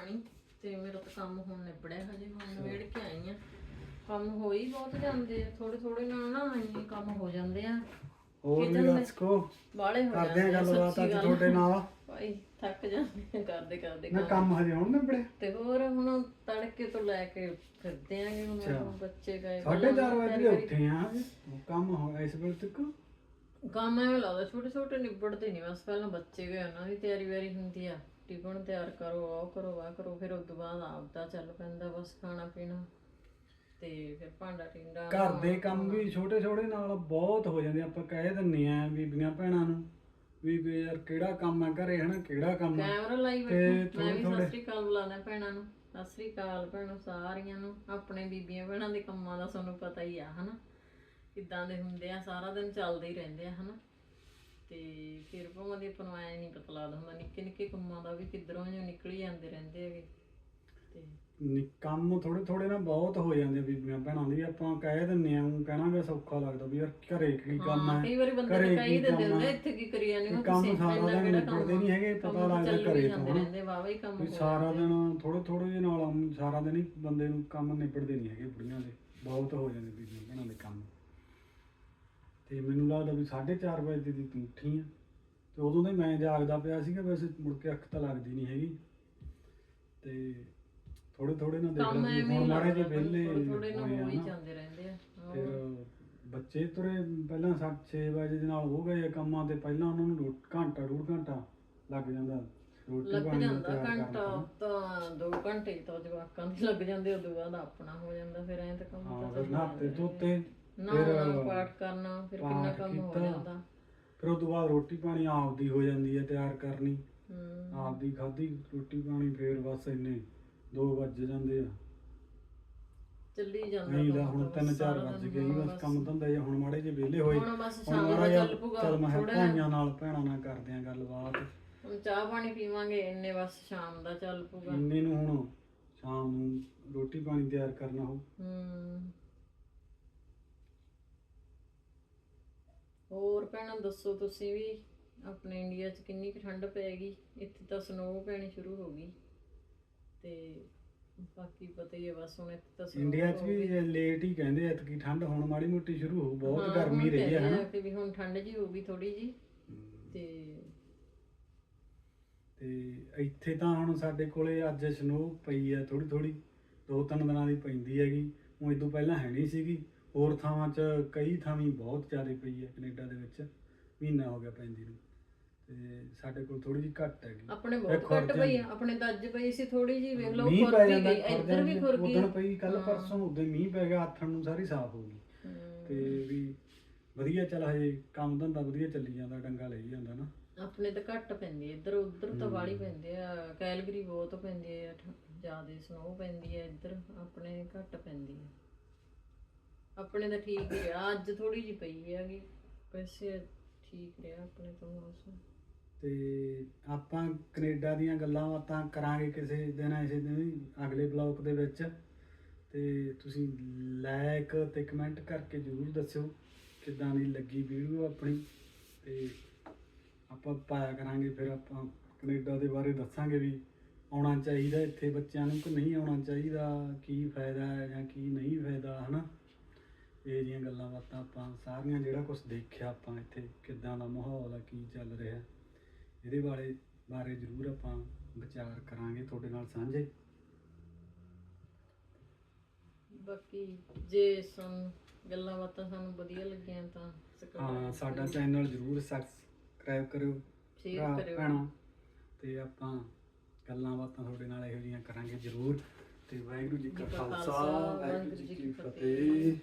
ਪਾਣੀ ਤੇ ਮੇਰਾ ਤਾਂ ਕੰਮ ਹੁਣ ਨਿਬੜਿਆ ਹਜੇ ਹੁਣ ਨਵੇੜ ਕੇ ਆਈ ਆ। ਕੰਮ ਹੋ ਹੀ ਬਹੁਤ ਜਾਂਦੇ ਆ ਥੋੜੇ ਥੋੜੇ ਨਾਲ ਨਾ ਇੰਨੇ ਕੰਮ ਹੋ ਜਾਂਦੇ ਆ। ਹੋਰ ਵੀ ਦੱਸ ਬਾਲੇ ਹੋ ਕਰਦੇ ਆ ਗੱਲਬਾਤ ਅੱਜ। ਤੁਹਾਡੇ ਨਾਲ। ਭਾਈ ਥੱਕ ਜਾਂਦੇ ਕਰਦੇ ਕਰਦੇ ਨਾ ਕੰਮ ਹਜੇ ਹੁਣ ਨਿਬੜਿਆ? ਤੇ ਹੋਰ ਹੁਣ ਤੜਕੇ ਤੋਂ ਲੈ ਕੇ ਫਿਰਦੇ ਆਂਗੇ ਹੁਣ ਬੱਚੇ ਗਏ 4:30 ਵਜੇ ਉੱਠੇ ਆ। ਕੰਮ ਹੋ ਇਸ ਵੇਲੇ ਤੱਕ? ਕੰਮ ਐਵੇਂ ਲੱਗਦਾ ਛੋਟੇ ਛੋਟੇ ਨਿਬੜਦੇ ਨਹੀਂ ਬਸ ਪਹਿਲਾਂ ਬੱਚੇ ਗਏ ਉਹਨਾਂ ਦੀ ਤਿਆਰੀ ਵਾਰੀ ਹੁੰਦੀ ਆ। ਟਿਫਨ ਤਿਆਰ ਕਰੋ ਉਹ ਕਰੋ ਆ ਕਰੋ ਫਿਰ ਉਸ ਤੋਂ ਬਾਅਦ ਆਪਦਾ ਚੱਲ ਪੈਂਦਾ ਬਸ ਖਾਣਾ ਪੀਣਾ। ਤੇ ਫਿਰ ਭਾਂਡਾ ਟਿੰਡਾ ਘਰ ਦੇ ਕੰਮ ਵੀ ਛੋਟੇ ਛੋਟੇ ਨਾਲ ਬਹੁਤ ਹੋ ਜਾਂਦੇ ਆਪਾਂ ਕਹਿ ਦਿੰਨੇ ਆ ਬੀਬੀਆਂ ਭੈਣਾਂ ਨੂੰ ਵੀ ਵੀ ਯਾਰ ਕਿਹੜਾ ਕੰਮ ਆ ਘਰੇ ਹਨਾ ਕਿਹੜਾ ਕੰਮ ਆ? ਕੈਮਰਾ ਲਾਈ ਬੈਠਾ ਮੈਂ ਵੀ ਸਤਿ ਸ੍ਰੀ ਅਕਾਲ ਬੁਲਾਣਾ ਭੈਣਾਂ ਨੂੰ ਸਤਿ ਸ੍ਰੀ ਅਕਾਲ ਭੈਣੋ ਸਾਰੀਆਂ ਨੂੰ ਆਪਣੇ ਬੀਬੀਆਂ ਭੈਣਾਂ ਦੇ ਕੰਮਾਂ ਦਾ ਤੁਹਾਨੂੰ ਪਤਾ ਹੀ ਆ ਹਨਾ। ਕਿੱਦਾਂ ਦੇ ਹੁੰਦੇ ਆ ਸਾਰਾ ਦਿਨ ਚੱਲਦੇ ਹੀ ਰਹਿੰਦੇ ਆ ਹਨਾ। ਤੇ ਫਿਰ ਭਾਵੇਂ ਦੀ ਆਪਾਂ ਨੂੰ ਐ ਨਹੀਂ ਪਤਾ ਲੱਗਦਾ ਹੁੰਦਾ। ਨਿੱਕੇ ਨਿੱਕੇ ਕੰਮਾਂ ਦਾ ਵੀ ਕਿੱਧਰੋਂ ਜੋ ਨਿਕਲ ਹੀ ਜਾਂਦੇ ਰਹਿੰਦੇ ਹੈਗੇ। ਤੇ ਨੀ- ਕੰਮ ਥੋੜੇ ਥੋੜੇ ਨਾ ਬਹੁਤ ਹੋ ਜਾਂਦੇ ਬੀਬੀਆਂ ਭੈਣਾਂ ਦੀ ਆਪਾਂ ਕਹਿ ਦਿੰਨੇ ਆ ਉਹ ਕਹਿਣਾ ਵੀ ਸੌਖਾ ਲੱਗਦਾ ਵੀ ਯਾਰ ਘਰੇ ਕੀ ਕੰਮ ਹਾਂ ਹੈ ਕਈ ਵਾਰੀ ਬੰਦੇ ਘਰੇ ਨੇ ਕਹੀ ਕੀ ਦਿੰਦੇ ਕੰਮ ਹੁੰਦੇ ਆ? ਇੱਥੇ ਕੀ ਕਰੀ ਜਾਂਦੇ ਹੋ ਕੰਮ ਤੁਸੀਂ ਸਾਰਾ ਇੰਨਾ ਦਿਨ ਕਿਹੜਾ ਨਿਬੜਦੇ ਨਹੀਂ ਹੈਗੇ, ਕੰਮ ਪਤਾ ਤਾਂ ਲੱਗਦਾ ਚੱਲੀ ਘਰੇ ਜਾਂਦੇ ਤੋਂ, ਹਨਾ। ਰਹਿੰਦੇ ਵਾਵਾ ਹੀ ਕੰਮ ਵੀ ਹੋ ਸਾਰਾ ਦਿਨ ਥੋੜੇ ਥੋੜੇ ਜਿਹੇ ਨਾਲ ਆਮ- ਸਾਰਾ ਦਿਨ ਹੀ ਬੰਦੇ ਨੂੰ ਕੰਮ ਨਿਬੜਦੇ ਨਹੀਂ ਹੈਗੇ ਬੁੜੀਆਂ ਦੇ। ਬਹੁਤ ਹੋ ਜਾਂਦੇ ਬੀਬੀਆਂ ਭੈਣਾਂ ਦੇ ਕੰਮ। ਤੇ ਮੈਨੂੰ ਲੱਗਦਾ ਵੀ 4:30 ਵਜੇ ਦੀ ਤੂੰ ਉੱਠੀ ਆ ਤੇ ਉਦੋਂ ਦਾ ਹੀ ਮੈਂ ਜਾਗਦਾ ਪਿਆ ਸੀਗਾ ਵੈਸੇ ਮੁੜ ਕੇ ਅੱਖ ਤਾਂ ਲੱਗਦੀ ਨਹੀਂ ਹੈਗੀ ਤੇ ਥੋੜੇ ਥੋੜੇ ਨਾਲ ਦੇਖ ਕੰਮ ਵੀ ਐਵੇਂ ਹੁਣ ਹੀ ਮਾੜੇ ਜਿਹੇ ਲੱਗਦਾ ਵਿਹਲੇ ਥੋੜੇ ਥੋੜੇ ਹੋਏ ਨਾਲ ਆ ਹੋ ਹੀ ਨਾ। ਜਾਂਦੇ ਰਹਿੰਦੇ ਆ। ਫਿਰ ਬੱਚੇ ਤੁਰੇ ਪਹਿਲਾਂ 6 ਵਜੇ ਦੇ ਨਾਲ ਹੋ ਗਏ ਆ ਕੰਮਾਂ ਤੇ ਪਹਿਲਾਂ ਉਹਨਾਂ ਨੂੰ ਰੋ- ਘੰਟਾ ਡੂਢ ਘੰਟਾ ਲੱਗ ਜਾਂਦਾ ਰੋਟੀ ਲੱਗ ਪਾਣੀ ਜਾਂਦਾ ਤਿਆਰ ਕਰਨ ਘੰਟਾ ਨੂੰ। ਤਾਂ 2 ਘੰਟੇ ਤਾਂ ਜਵਾਕਾਂ ਦੇ ਲੱਗ ਜਾਂਦੇ ਉਦੋਂ ਬਾਅਦ ਆਪਣਾ ਹੋ ਜਾਂਦਾ ਫਿਰ ਐਂ ਤਾਂ ਕੰਮ ਹਾਂ ਤਾਂ ਫਿਰ ਨਹਾਤੇ। ਧੋਤੇ ਨਹਾਉਣਾ ਪਾਠ ਕਰਨਾ ਫਿਰ ਕਿੰਨਾ ਕੰਮ ਹੋ। ਜਾਂਦਾ। ਫਿਰ ਉਸ ਤੋਂ ਬਾਅਦ ਰੋਟੀ ਪਾਣੀ ਆਪਦੀ ਹੋ ਜਾਂਦੀ ਹੈ ਤਿਆਰ ਕਰਨੀ। ਹੂੰ। ਆਪਦੀ ਖਾਧੀ ਰੋਟੀ ਪਾਣੀ ਫੇਰ ਬਸ ਇੰਨੇ 2 ਵੱਜ ਜਾਂਦੇ ਆ। ਚੱਲੀ ਜਾਂਦਾ ਨਹੀਂ ਦਾ ਹੁਣ ਤਾਂ 3 ਬਸ 4 ਸਾਰਾ ਵੱਜ ਦਿਨ, ਗਏ ਜੀ ਬਸ ਕੰਮ ਧੰਦਾ ਜਾਂ ਹੁਣ ਮਾੜੇ ਜਿਹੇ ਵਿਹਲੇ ਹੋਏ। ਹੁਣ ਬਸ ਸ਼ਾਮ ਦਾ ਚੱਲ ਪੂਗਾ ਚੱਲ ਮੈਂ ਭਾਈਆਂ ਨਾਲ ਭੈਣਾਂ ਨਾਲ ਕਰਦੇ ਆ ਗੱਲਬਾਤ। ਹੁਣ ਚਾਹ ਪਾਣੀ ਪੀਵਾਂਗੇ ਇੰਨੇ ਬਸ ਸ਼ਾਮ ਦਾ ਚੱਲ ਪੂਗਾ ਇੰਨੇ ਨੂੰ ਹੁਣ ਸ਼ਾਮ ਨੂੰ ਰੋਟੀ ਪਾਣੀ ਤਿਆਰ ਕਰਨਾ ਹੋ ਹੂੰ। ਹੋਰ ਭੈਣਾਂ ਦੱਸੋ ਤੁਸੀਂ ਵੀ ਆਪਣੇ ਇੰਡੀਆ 'ਚ ਕਿੰਨੀ ਕੁ ਠੰਡ ਪੈਗੀ ਇੱਥੇ ਤਾਂ ਸਨੋ ਪੈਣੀ ਸ਼ੁਰੂ ਹੋ ਗਈ ਤੇ ਬਾਕੀ ਪਤਾ ਹੀ ਹੈ ਬਸ ਹੁਣ ਇੱਥੇ ਤਾਂ snow ਇੰਡੀਆ 'ਚ ਵੀ ਲੇਟ ਹੀ ਕਹਿੰਦੇ ਐ ਕਿ ਠੰਡ ਹੁਣ ਮਾੜੀ ਮੋਟੀ ਸ਼ੁਰੂ ਹੋ ਬਹੁਤ ਹਾਂ, ਗਰਮੀ ਹੁਣ ਰਹੀ ਹੈ ਕਹਿੰਦੇ ਹਨਾ? ਆ ਕਿ ਵੀ ਹੁਣ ਠੰਡ ਜੀ ਹੋਊਗੀ ਥੋੜੀ ਜੀ ਤੇ ਤੇ ਇੱਥੇ ਤਾਂ ਹੁਣ ਸਾਡੇ ਕੋਲੇ ਅੱਜ ਸਨੋ ਪਈ ਹੈ ਥੋੜੀ ਥੋੜੀ ਦੋ ਤਿੰਨ ਦਿਨਾਂ ਦੀ ਪੈਂਦੀ ਹੈਗੀ। ਉਹ ਇਦੋਂ ਪਹਿਲਾਂ ਹੈ ਨਹੀਂ ਸੀਗੀ। ਹੋਰ ਥਾਵਾਂ 'ਚ ਕਈ ਥਾਵੀਂ ਬਹੁਤ ਜ਼ਿਆਦਾ ਪਈ ਹੈ ਕੈਨੇਡਾ ਦੇ ਵਿੱਚ। ਮਹੀਨਾ ਹੋ ਗਿਆ ਪੈਂਦੀ ਨੂੰ। ਤੇ ਸਾਡੇ ਕੋਲ ਥੋੜੀ ਜਿਹੀ ਘੱਟ ਹੈਗੀ। ਆਪਣੇ ਇਹ ਬਹੁਤ ਘੱਟ ਪਈ ਆ। ਆਪਣੇ ਤਾਂ ਅੱਜ ਪਈ ਸੀ ਥੋੜੀ ਜੀ ਵੇਖ ਲਓ ਮੀਂਹ ਖੁਰ ਪੈ ਵੀ ਜਾਂਦਾ ਗਈ ਇੱਧਰ ਵੀ ਖੁਰ ਗਈ ਪਈ ਕੱਲ ਹਾਂ। ਪਰਸੋਂ ਉਦੋਂ ਮੀਂਹ ਪੈ ਗਿਆ ਆਥਣ ਨੂੰ ਸਾਰੀ ਸਾਫ਼ ਹੋ ਗਈ। ਹਮ, ਤੇ ਵੀ ਵਧੀਆ ਚੱਲ ਹਜੇ ਕੰਮ ਧੰਦਾ ਵਧੀਆ ਚੱਲੀ ਜਾਂਦਾ ਡੰਗਾ ਲਈ ਜਾਂਦਾ ਨਾ। ਆਪਣੇ ਤਾਂ ਘੱਟ ਪੈਂਦੀ ਇੱਧਰ ਉੱਧਰ ਤਾਂ ਵਾਲੀ ਪੈਂਦੇ ਆ ਕੈਲਗਰੀ ਬਹੁਤ ਪੈਂਦੀ ਹੈ ਜ਼ਿਆਦਾ ਸਨੋ ਪੈਂਦੀ ਹੈ ਇੱਧਰ ਆਪਣੇ ਘੱਟ ਪੈਂਦੀ ਹੈ ਆਪਣੇ ਤਾਂ ਠੀਕ ਹੀ ਰਿਹਾ, ਅੱਜ ਥੋੜੀ ਜਿਹੀ ਪਈ ਹੈਗੀ, ਵੈਸੇ ਠੀਕ ਰਿਹਾ ਆਪਣੇ ਤੋਂ ਮੌਸਮ ਤੇ ਆਪਾਂ ਕੈਨੇਡਾ ਦੀਆਂ ਗੱਲਾਂ ਬਾਤਾਂ ਕਰਾਂਗੇ ਕਿਸੇ ਦਿਨ, ਇਸੇ ਦਿਨ ਅਗਲੇ ਬਲੌਗ ਦੇ ਵਿੱਚ। ਤੇ ਤੁਸੀਂ ਲਾਇਕ ਤੇ ਕਮੈਂਟ ਕਰਕੇ ਜਰੂਰ ਦੱਸਿਓ, ਕਿੱਦਾਂ ਦੀ ਲੱਗੀ ਵੀਡੀਓ ਆਪਣੀ। ਤੇ ਆਪਾਂ ਪਾਇਆ ਕਰਾਂਗੇ, ਫਿਰ ਆਪਾਂ ਕੈਨੇਡਾ ਦੇ ਬਾਰੇ ਦੱਸਾਂਗੇ ਵੀ ਆਉਣਾ ਚਾਹੀਦਾ ਇੱਥੇ ਬੱਚਿਆਂ ਨੂੰ ਕਿ ਨਹੀਂ ਆਉਣਾ ਚਾਹੀਦਾ, ਕੀ ਫਾਇਦਾ ਹੈ ਜਾਂ ਕੀ ਨਹੀਂ ਫਾਇਦਾ, ਹਨਾ? ਇਹ ਜੀਆਂ ਗੱਲਾਂ ਬਾਤਾਂ ਆਪਾਂ ਸਾਰੀਆਂ ਜਿਹੜਾ ਕੁਝ ਦੇਖਿਆ ਆਪਾਂ ਇੱਥੇ ਕਿੱਦਾਂ ਦਾ ਮਾਹੌਲ ਆ ਕੀ ਚੱਲ ਰਿਹਾ। ਇਹਦੇ ਬਾਰੇ ਬਾਰੇ ਜ਼ਰੂਰ ਆਪਾਂ ਵਿਚਾਰ ਕਰਾਂਗੇ ਤੁਹਾਡੇ ਨਾਲ ਸਾਂਝੇ। ਬਾਕੀ ਜੇ ਸਾਨੂੰ ਗੱਲਾਂ ਬਾਤਾਂ ਸਾਨੂੰ ਵਧੀਆ ਲੱਗੀਆਂ ਤਾਂ ਹਾਂ ਸਾਡਾ ਚੈਨਲ ਜ਼ਰੂਰ ਸਬਸਕ੍ਰਾਈਬ ਕਰਿਓ ਸ਼ੇਅਰ ਭਰਾ ਕਰਿਓ। ਭੈਣਾਂ ਤੇ ਆਪਾਂ ਗੱਲਾਂ ਬਾਤਾਂ ਤੁਹਾਡੇ ਨਾਲ ਇਹੋ ਜਿਹੀਆਂ ਕਰਾਂਗੇ ਜ਼ਰੂਰ। ਤੇ ਵਾਹਿਗੁਰੂ ਜੀ ਕਾ ਜੀ ਕਾ ਖਾਲਸਾ ਖਾਲਸਾ, ਵਾਹਿਗੁਰੂ ਜੀ ਕੀ ਫਤਿਹ।